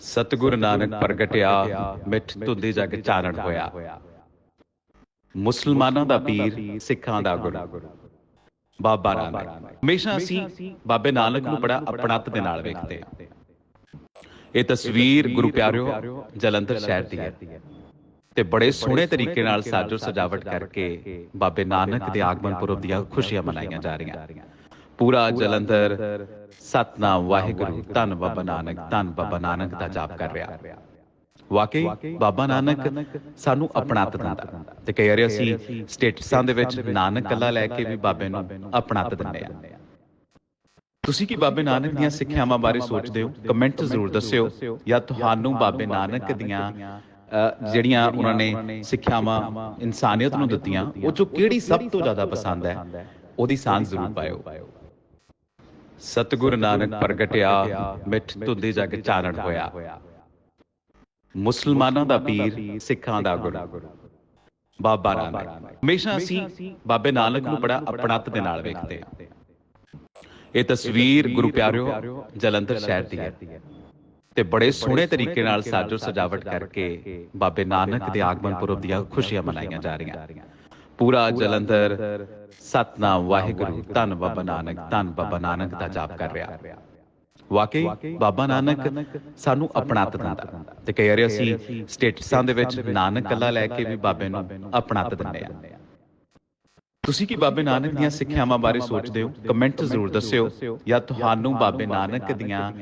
ਸਤਿਗੁਰ ਨਾਨਕ ਪ੍ਰਗਟਿਆ, ਮਿੱਠ ਧੁੰਦੀ ਜਗ ਚਾਨਣ ਹੋਇਆ। ਮੁਸਲਮਾਨਾਂ ਦਾ ਪੀਰ, ਸਿੱਖਾਂ ਦਾ ਗੁਰੂ। ਬਾਬਾ ਨਾਨਕ। ਹਮੇਸ਼ਾ ਅਸੀਂ ਬਾਬੇ ਨਾਨਕ ਨੂੰ ਬੜਾ ਆਪਣਤ ਦੇ ਨਾਲ ਵੇਖਦੇ ਹਾਂ। ਇਹ ਤਸਵੀਰ ਗੁਰੂ ਪਿਆਰਿਓ ਜਲੰਧਰ ਸ਼ਹਿਰ ਦੀ ਹੈ। ਤੇ ਬੜੇ ਸੋਹਣੇ ਤਰੀਕੇ ਨਾਲ ਸਾਜੋ ਸਜਾਵਟ ਕਰਕੇ ਬਾਬੇ ਨਾਨਕ ਦੇ ਆਗਮਨ ਪੁਰਬ ਦੀਆਂ ਖੁਸ਼ੀਆਂ ਮਨਾਈਆਂ ਜਾ ਰਹੀਆਂ। ਪੂਰਾ ਜਲੰਧਰ। ਸਤਨਾਮ ਵਾਹਿਗੁਰੂ। ਧੰਨ ਬਾਬਾ ਨਾਨਕ ਧੰਨ ਬਾਬਾ ਨਾਨਕ ਦਾ ਜਾਪ ਕਰ ਰਿਹਾ। ਵਾਕਈ ਬਾਬਾ ਨਾਨਕ ਸਾਨੂੰ ਆਪਣਾਤ ਦਿੰਦਾ। ਤੇ ਕਈ ਵਾਰੀ ਅਸੀਂ ਸਟੇਟਸਾਂ ਦੇ ਵਿੱਚ ਨਾਨਕ ਕੱਲਾ ਲੈ ਕੇ ਵੀ ਬਾਬੇ ਨੂੰ ਆਪਣਾਤ ਦਿੰਦੇ ਆ ਤੁਸੀਂ ਕੀ ਬਾਬੇ ਨਾਨਕ ਦੀਆਂ ਸਿੱਖਿਆਵਾਂ ਬਾਰੇ ਸੋਚਦੇ ਹੋ? ਕਮੈਂਟ ਜ਼ਰੂਰ ਦੱਸਿਓ। ਜਾਂ ਤੁਹਾਨੂੰ ਬਾਬੇ ਨਾਨਕ ਦੀਆਂ ਜਿਹੜੀਆਂ ਉਹਨਾਂ ਨੇ ਸਿੱਖਿਆਵਾਂ ਇਨਸਾਨੀਅਤ ਨੂੰ ਦਿੱਤੀਆਂ ਉਹ ਚੋਂ ਕਿਹੜੀ ਸਭ ਤੋਂ ਜ਼ਿਆਦਾ ਪਸੰਦ ਹੈ? ਉਹਦੀ ਸਾਂਝ ਜ਼ਰੂਰ ਪਾਇਓ। ਸਤਿਗੁਰ ਨਾਨਕ ਪ੍ਰਗਟਿਆ, ਮਿੱਠ ਧੁੰਦੀ ਜਗ ਚਾਨਣ ਹੋਇਆ। ਮੁਸਲਮਾਨਾਂ ਦਾ ਪੀਰ, ਸਿੱਖਾਂ ਦਾ ਗੁਰੂ। ਬਾਬਾ ਨਾਨਕ। ਹਮੇਸ਼ਾ ਅਸੀਂ ਬਾਬੇ ਨਾਨਕ ਨੂੰ ਬੜਾ ਆਪਣਤ ਦੇ ਨਾਲ ਵੇਖਦੇ ਹਾਂ। ਇਹ ਤਸਵੀਰ ਗੁਰੂ ਪਿਆਰਿਓ ਜਲੰਧਰ ਸ਼ਹਿਰ ਦੀ ਹੈ। ਤੇ ਬੜੇ ਸੋਹਣੇ ਤਰੀਕੇ ਨਾਲ ਸਾਜੋ ਸਜਾਵਟ ਕਰਕੇ ਬਾਬੇ ਨਾਨਕ ਦੇ ਆਗਮਨ ਪੁਰਬ ਦੀਆਂ ਖੁਸ਼ੀਆਂ ਮਨਾਈਆਂ ਜਾ ਰਹੀਆਂ। ਪੂਰਾ ਜਲੰਧਰ। ਸਤਨਾਮ ਵਾਹਿਗੁਰੂ। ਧੰਨ ਬਾਬਾ ਨਾਨਕ ਧੰਨ ਬਾਬਾ ਨਾਨਕ ਦਾ ਜਾਪ ਕਰ ਰਿਹਾ। ਵਾਕਈ ਬਾਬਾ ਨਾਨਕ ਸਾਨੂੰ ਆਪਣਾਤ ਦਿੰਦਾ ਤੇ ਕਈ ਵਾਰੀ ਅਸੀਂ ਸਟੇਟਸਾਂ ਦੇ ਵਿੱਚ ਨਾਨਕ ਕੱਲਾ ਲੈ ਕੇ ਵੀ ਬਾਬੇ ਨੂੰ ਆਪਣਾਤ ਦਿੰਦੇ ਆ। ਤੁਸੀਂ ਕੀ ਬਾਬੇ ਨਾਨਕ ਦੀਆਂ ਸਿੱਖਿਆਵਾਂ ਬਾਰੇ ਸੋਚਦੇ ਹੋ? ਕਮੈਂਟ ਜ਼ਰੂਰ ਦੱਸਿਓ। ਜਾਂ ਤੁਹਾਨੂੰ ਬਾਬੇ ਨਾਨਕ ਦੀਆਂ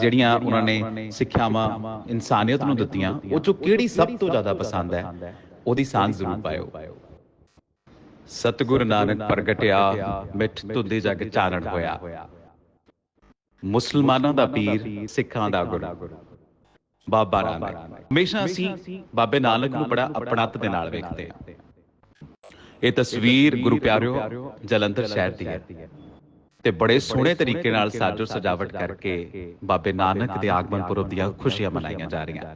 ਜਿਹੜੀਆਂ ਉਹਨਾਂ ਨੇ ਸਿੱਖਿਆਵਾਂ ਇਨਸਾਨੀਅਤ ਨੂੰ ਦਿੱਤੀਆਂ ਉਹ ਚੋਂ ਕਿਹੜੀ ਸਭ ਤੋਂ ਜ਼ਿਆਦਾ ਪਸੰਦ ਹੈ? ਉਹਦੀ ਸਾਂਝ ਜ਼ਰੂਰ ਪਾਇਓ ਸਤਿਗੁਰ ਨਾਨਕ ਪ੍ਰਗਟਿਆ, ਮਿੱਠ ਧੁੰਦੀ ਜਗ ਚਾਨਣ ਹੋਇਆ। ਮੁਸਲਮਾਨਾਂ ਦਾ ਪੀਰ, ਸਿੱਖਾਂ ਦਾ ਗੁਰੂ। ਬਾਬਾ ਨਾਨਕ। ਹਮੇਸ਼ਾ ਅਸੀਂ ਬਾਬੇ ਨਾਨਕ ਨੂੰ ਬੜਾ ਆਪਣਤ ਦੇ ਨਾਲ ਵੇਖਦੇ ਹਾਂ। ਇਹ ਤਸਵੀਰ ਗੁਰੂ ਪਿਆਰਿਓ ਜਲੰਧਰ ਸ਼ਹਿਰ ਦੀ ਹੈ। ਤੇ ਬੜੇ ਸੋਹਣੇ ਤਰੀਕੇ ਨਾਲ ਸਾਜੋ ਸਜਾਵਟ ਕਰਕੇ ਬਾਬੇ ਨਾਨਕ ਦੇ ਆਗਮਨ ਪੁਰਬ ਦੀਆਂ ਖੁਸ਼ੀਆਂ ਮਨਾਈਆਂ ਜਾ ਰਹੀਆਂ।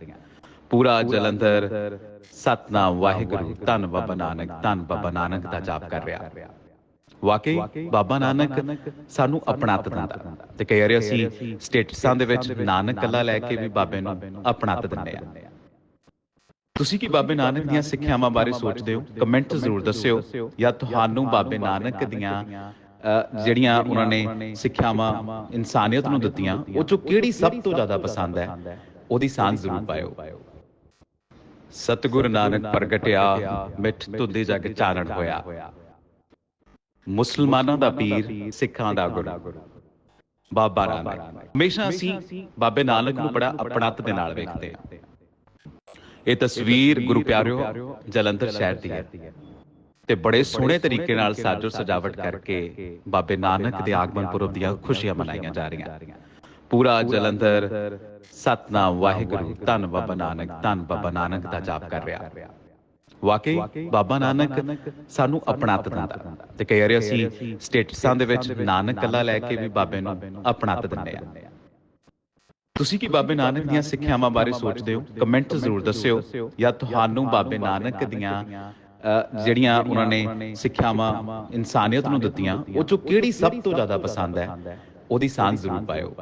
ਪੂਰਾ ਜਲੰਧਰ। ਸਤਨਾਮ ਵਾਹਿਗੁਰੂ। ਧੰਨ ਬਾਬਾ ਨਾਨਕ ਧੰਨ ਬਾਬਾ ਨਾਨਕ ਦਾ ਜਾਪ ਕਰ ਰਿਹਾ। ਵਾਕਈ ਬਾਬਾ ਨਾਨਕ ਸਾਨੂੰ ਆਪਣਾਤ ਦਿੰਦਾ। ਤੇ ਕਈ ਵਾਰੀ ਅਸੀਂ ਸਟੇਟਸਾਂ ਦੇ ਵਿੱਚ ਨਾਨਕ ਕੱਲਾ ਲੈ ਕੇ ਵੀ ਬਾਬੇ ਨੂੰ ਆਪਣਾਤ ਦਿੰਦੇ ਆ। ਤੁਸੀਂ ਕੀ ਬਾਬੇ ਨਾਨਕ ਦੀਆਂ ਸਿੱਖਿਆਵਾਂ ਬਾਰੇ ਸੋਚਦੇ ਹੋ? ਕਮੈਂਟ ਜ਼ਰੂਰ ਦੱਸਿਓ। ਜਾਂ ਤੁਹਾਨੂੰ ਬਾਬੇ ਨਾਨਕ ਦੀਆਂ ਜਿਹੜੀਆਂ ਉਹਨਾਂ ਨੇ ਸਿੱਖਿਆਵਾਂ ਇਨਸਾਨੀਅਤ ਨੂੰ ਦਿੱਤੀਆਂ ਉਹ ਚੋਂ ਕਿਹੜੀ ਸਭ ਤੋਂ ਜ਼ਿਆਦਾ ਪਸੰਦ ਹੈ? ਉਹਦੀ ਸਾਂਝ ਜ਼ਰੂਰ ਪਾਇਓ ਸਤਿਗੁਰ ਨਾਨਕ ਪ੍ਰਗਟਿਆ, ਮਿੱਠ ਧੁੰਦੀ ਜਗ ਚਾਨਣ ਹੋਇਆ। ਮੁਸਲਮਾਨਾਂ ਦਾ ਪੀਰ, ਸਿੱਖਾਂ ਦਾ ਗੁਰੂ। ਬਾਬਾ ਨਾਨਕ। ਹਮੇਸ਼ਾ ਅਸੀਂ ਬਾਬੇ ਨਾਨਕ ਨੂੰ ਬੜਾ ਆਪਣਤ ਦੇ ਨਾਲ ਵੇਖਦੇ ਹਾਂ। ਇਹ ਤਸਵੀਰ ਗੁਰੂ ਪਿਆਰਿਓ ਜਲੰਧਰ ਸ਼ਹਿਰ ਦੀ ਹੈ। ਤੇ ਬੜੇ ਸੋਹਣੇ ਤਰੀਕੇ ਨਾਲ ਸਾਜੋ ਸਜਾਵਟ ਕਰਕੇ ਬਾਬੇ ਨਾਨਕ ਦੇ ਆਗਮਨ ਪੁਰਬ ਦੀਆਂ ਖੁਸ਼ੀਆਂ ਮਨਾਈਆਂ ਜਾ ਰਹੀਆਂ। ਪੂਰਾ ਜਲੰਧਰ। ਸਤਨਾਮ ਵਾਹਿਗੁਰੂ। ਧੰਨ ਬਾਬਾ ਨਾਨਕ ਧੰਨ ਬਾਬਾ ਨਾਨਕ ਦਾ ਜਾਪ ਕਰ ਰਿਹਾ। ਵਾਕਈ ਬਾਬਾ ਨਾਨਕ ਸਾਨੂੰ ਆਪਣਾਤ ਦਿੰਦਾ ਤੇ ਕਈ ਵਾਰੀ ਅਸੀਂ ਸਟੇਟਸਾਂ ਦੇ ਵਿੱਚ ਨਾਨਕ ਕੱਲਾ ਲੈ ਕੇ ਵੀ ਬਾਬੇ ਨੂੰ ਆਪਣਾਤ ਦਿੰਦੇ ਆ। ਤੁਸੀਂ ਕੀ ਬਾਬੇ ਨਾਨਕ ਦੀਆਂ ਸਿੱਖਿਆਵਾਂ ਬਾਰੇ ਸੋਚਦੇ ਹੋ? ਕਮੈਂਟ ਜ਼ਰੂਰ ਦੱਸਿਓ। ਜਾਂ ਤੁਹਾਨੂੰ ਬਾਬੇ ਨਾਨਕ ਦੀਆਂ ਜਿਹੜੀਆਂ ਉਹਨਾਂ ਨੇ ਸਿੱਖਿਆਵਾਂ ਇਨਸਾਨੀਅਤ ਨੂੰ ਦਿੱਤੀਆਂ ਉਹ ਚੋਂ ਕਿਹੜੀ ਸਭ ਤੋਂ ਜ਼ਿਆਦਾ ਪਸੰਦ ਹੈ? ਉਹਦੀ ਸਾਂਝ ਜ਼ਰੂਰ ਪਾਇਓ।